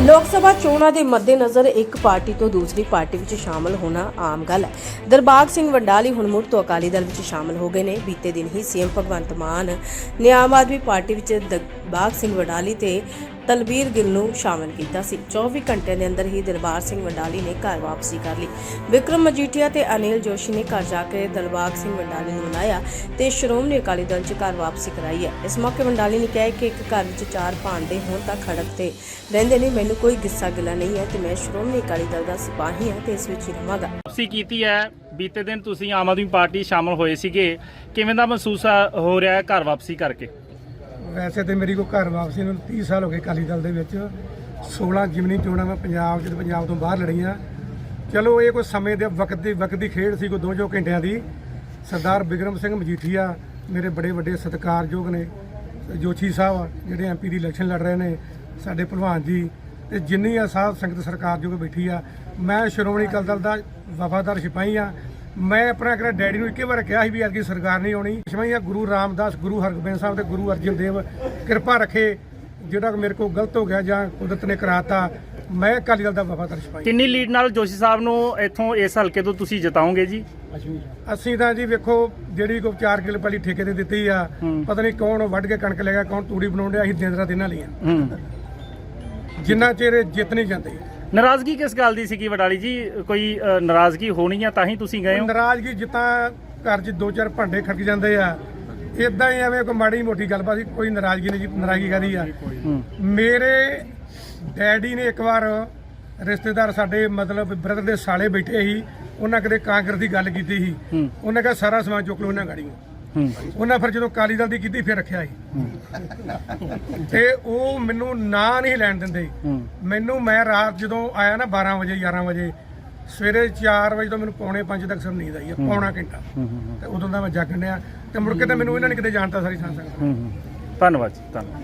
ਲੋਕ ਸਭਾ ਚੋਣਾਂ ਦੇ ਮੱਦੇਨਜ਼ਰ ਇੱਕ ਪਾਰਟੀ ਤੋਂ ਦੂਸਰੀ ਪਾਰਟੀ ਵਿੱਚ ਸ਼ਾਮਲ ਹੋਣਾ ਆਮ ਗੱਲ ਹੈ। ਦਰਬਾਗ ਸਿੰਘ ਵੰਡਾਲੀ ਹੁਣ ਮੁੜ ਤੋਂ ਅਕਾਲੀ ਦਲ ਵਿੱਚ ਸ਼ਾਮਲ ਹੋ ਗਏ ਨੇ। ਬੀਤੇ ਦਿਨ ਹੀ ਸੀਐਮ ਭਗਵੰਤ ਮਾਨ ਨੇ ਆਮ ਆਦਮੀ ਪਾਰਟੀ ਵਿੱਚ ਦਰਬਾਗ ਸਿੰਘ ਵੰਡਾਲੀ ਤੇ ਤਲਬੀਰ ਗਿੱਲ ਨੂੰ ਸ਼ਾਮਲ ਕੀਤਾ ਸੀ। 24 ਘੰਟਿਆਂ ਦੇ ਅੰਦਰ ਹੀ ਦਿਲਬਾਗ ਸਿੰਘ ਵੰਡਾਲੀ ਨੇ ਘਰ ਵਾਪਸੀ ਕਰ ਲਈ। ਵਿਕਰਮ ਮਜੀਠੀਆ ਤੇ ਅਨਿਲ ਜੋਸ਼ੀ ਨੇ ਘਰ ਜਾ ਕੇ ਦਿਲਬਾਗ ਸਿੰਘ ਵੰਡਾਲੀ ਨੂੰ ਮਨਾਇਆ ਤੇ ਸ਼੍ਰੋਮਣੀ ਅਕਾਲੀ ਦਲ 'ਚ ਘਰ ਵਾਪਸੀ ਕਰਾਈ ਹੈ। ਇਸ ਮੌਕੇ ਵੰਡਾਲੀ ਨੇ ਕਿਹਾ ਕਿ ਇੱਕ ਘਰ ਵਿੱਚ ਚਾਰ ਭਾਂਡੇ ਹੋਣ ਤਾਂ ਖੜਕ ਤੇ ਰਹਿੰਦੇ ਨੇ, ਮੈਨੂੰ ਕੋਈ ਗਿੱਸਾ ਗਿਲਾ ਨਹੀਂ ਹੈ ਤੇ ਮੈਂ ਸ਼੍ਰੋਮਣੀ ਅਕਾਲੀ ਦਲ ਦਾ ਸਿਪਾਹੀ ਹਾਂ ਤੇ ਇਸ ਵਿੱਚ ਹੀ ਰਹਾਂਗਾ ਵਾਪਸੀ ਕੀਤੀ ਹੈ। ਬੀਤੇ ਦਿਨ ਤੁਸੀਂ ਆਮ ਆਦਮੀ ਪਾਰਟੀ ਸ਼ਾਮਲ ਹੋਏ ਸੀਗੇ। ਕਿਵੇਂ ਦਾ ਮਹਿਸੂਸ ਹੋ ਰਿਹਾ ਹੈ ਘਰ ਵਾਪਸੀ ਕਰਕੇ? ਵੈਸੇ ਤੇ ਮੇਰੀ ਕੋ ਘਰ ਵਾਪਸੀ ਨੂੰ 30 ਸਾਲ ਹੋ ਗਏ ਅਕਾਲੀ ਦਲ ਦੇ ਵਿੱਚ। 16 ਜਿਮਨੀ ਚੋਣਾਂ ਮੈਂ ਪੰਜਾਬ 'ਚ ਤੇ ਪੰਜਾਬ ਤੋਂ ਬਾਹਰ ਲੜੀਆਂ। ਚਲੋ ਇਹ ਕੋਈ ਸਮੇਂ ਦੇ ਵਕਤ ਦੀ ਵਕਤ ਦੀ ਖੇਡ ਸੀ, ਕੋਈ ਦੋ ਜੋ ਘੰਟਿਆਂ ਦੀ। ਸਰਦਾਰ ਬਿਕਰਮ ਸਿੰਘ ਮਜੀਠੀਆ ਮੇਰੇ ਬੜੇ ਵੱਡੇ ਸਤਿਕਾਰਯੋਗ ਨੇ। ਜੋਸ਼ੀ ਸਾਹਿਬ, ਜਿਹੜੇ ਐਮਪੀ ਦੀ ਇਲੈਕਸ਼ਨ ਲੜ ਰਹੇ ਨੇ, ਸਾਡੇ ਭਲਵਾਨ ਜੀ। ਤੇ ਜਿੰਨੀ ਆ ਸਾਧ ਸੰਗਤ ਸਰਕਾਰਯੋਗ ਬੈਠੀ ਆ, ਮੈਂ ਸ਼੍ਰੋਮਣੀ ਅਕਾਲੀ ਦਲ ਦਾ ਵਫਾਦਾਰ ਸਿਪਾਹੀ ਆ। ਮੈਂ ਆਪਣਾ ਕਿਹਾ ਡੈਡੀ ਨੂੰ ਇੱਕੇ ਵਾਰ ਕਿਹਾ ਸੀ ਵੀ ਅੱਗੇ ਸਰਕਾਰ ਨਹੀਂ ਆਉਣੀ। ਸਿਪਾਹੀ ਆ ਗੁਰੂ ਰਾਮਦਾਸ ਗੁਰੂ ਹਰਗੋਬਿੰਦ ਸਾਹਿਬ ਤੇ ਗੁਰੂ ਅਰਜਨ ਦੇਵ ਕਿਰਪਾ ਰੱਖੇ ਜਿਹੜਾ ਮੇਰੇ ਕੋਲ ਗਲਤ ਹੋ ਗਿਆ ਜਾਂ ਕੁਦਰਤ ਨੇ ਕਰਾਤਾ। ਮੈਂ ਅਕਾਲੀ ਦਲ ਦਾ ਵਫਾਦਾਰ ਸਿਪਾਹੀ ਕਿੰਨੀ ਲੀਡ ਨਾਲ ਜੋਸ਼ੀ ਸਾਹਿਬ ਨੂੰ ਇੱਥੋਂ ਇਸ ਹਲਕੇ ਤੋਂ ਤੁਸੀਂ ਜਿਤਾਓਗੇ ਜੀ? ਅਸੀਂ ਤਾਂ ਜੀ ਵੇਖੋ ਜਿਹੜੀ ਕੋ 4 ਕਿਲੋ ਪਹਿਲੀ ਠੇਕੇ ਤੇ ਦਿੱਤੀ ਆ। ਪਤਾ ਨਹੀਂ ਕੌਣ ਵੱਢ ਕੇ ਕਣਕ ਲੈ ਗਿਆ ਕੌਣ ਤੂੜੀ ਬਣਾਉਣ ਡਿਆ ਅਸੀਂ ਦਿਨ ਰਾਤ ਇਹਨਾਂ ਲਈਆਂ ਹੂੰ। ਜਿੰਨਾ ਚਿਰ ਜਿੱਤ ਨਹੀਂ ਜਾਂਦੇ ਨਾਰਾਜ਼ਗੀ ਕਿਸ ਗੱਲ ਦੀ ਸੀਗੀ ਵਡਾਲੀ ਜੀ? ਕੋਈ ਅ, ਨਾਰਾਜ਼ਗੀ ਹੋਣੀ ਆ ਤਾਂ ਹੀ ਤੁਸੀਂ ਗਏ ਹੋ? ਨਾਰਾਜ਼ਗੀ ਜਿੱਤਾਂ ਘਰ 'ਚ ਦੋ ਚਾਰ ਭਾਂਡੇ ਖੜਕ ਜਾਂਦੇ ਆ। ਇਦਾਂ ਹੀ ਐਵੇਂ ਕੋਈ ਮਾੜੀ ਮੋਟੀ ਗੱਲਬਾਤ ਸੀ ਕੋਈ ਨਾਰਾਜ਼ਗੀ ਨਹੀਂ ਜੀ ਨਾਰਾਜ਼ਗੀ ਕਰੀ ਆ? ਹੂੰ। ਮੇਰੇ ਡੈਡੀ ਨੇ ਇੱਕ ਵਾਰ ਰਿਸ਼ਤੇਦਾਰ ਸਾਡੇ ਮਤਲਬ ਬ੍ਰਦਰ ਦੇ ਸਾਲੇ ਬੈਠੇ ਸੀ ਉਹਨਾਂ ਕਦੇ ਕਾਂਗਰਸ ਦੀ ਗੱਲ ਕੀਤੀ ਸੀ। ਹੂੰ। ਉਹਨਾਂ ਕਿਹਾ ਸਾਰਾ ਸਮਾਨ ਚੁੱਕ ਲਓ ਇਹਨਾਂ ਗਾੜੀਆਂ। ਉਹਨਾਂ ਫਿਰ ਜਦੋਂ ਕਾਲੀ ਦਲ ਦੀ ਕੀਤੀ ਫਿਰ ਰੱਖਿਆ ਸੀ। ਤੇ ਉਹ ਮੈਨੂੰ ਨਾਂ ਨਹੀਂ ਲੈਣ ਦਿੰਦੇ। ਮੈਨੂੰ ਮੈਂ ਰਾਤ ਜਦੋਂ ਆਇਆ ਨਾ 12 ਵਜੇ 11 ਵਜੇ ਸਵੇਰੇ 4 ਵਜੇ ਤੋਂ ਮੈਨੂੰ ਪੌਣੇ 5 ਤੱਕ ਸਭ ਨੀਂਦ ਆਈ ਹੈ। ਪੌਣਾ ਘੰਟਾ। ਤੇ ਉਦੋਂ ਦਾ ਮੈਂ ਜਾਗਣ ਡਿਆ। ਤੇ ਮੁੜ ਕੇ ਤਾਂ ਮੈਨੂੰ ਇਹਨਾਂ ਨੇ ਕਿਤੇ ਜਾਣਤਾ ਸਾਰੀ ਹੂੰ। ਧੰਨਵਾਦ ਜੀ ਧੰਨਵਾਦ।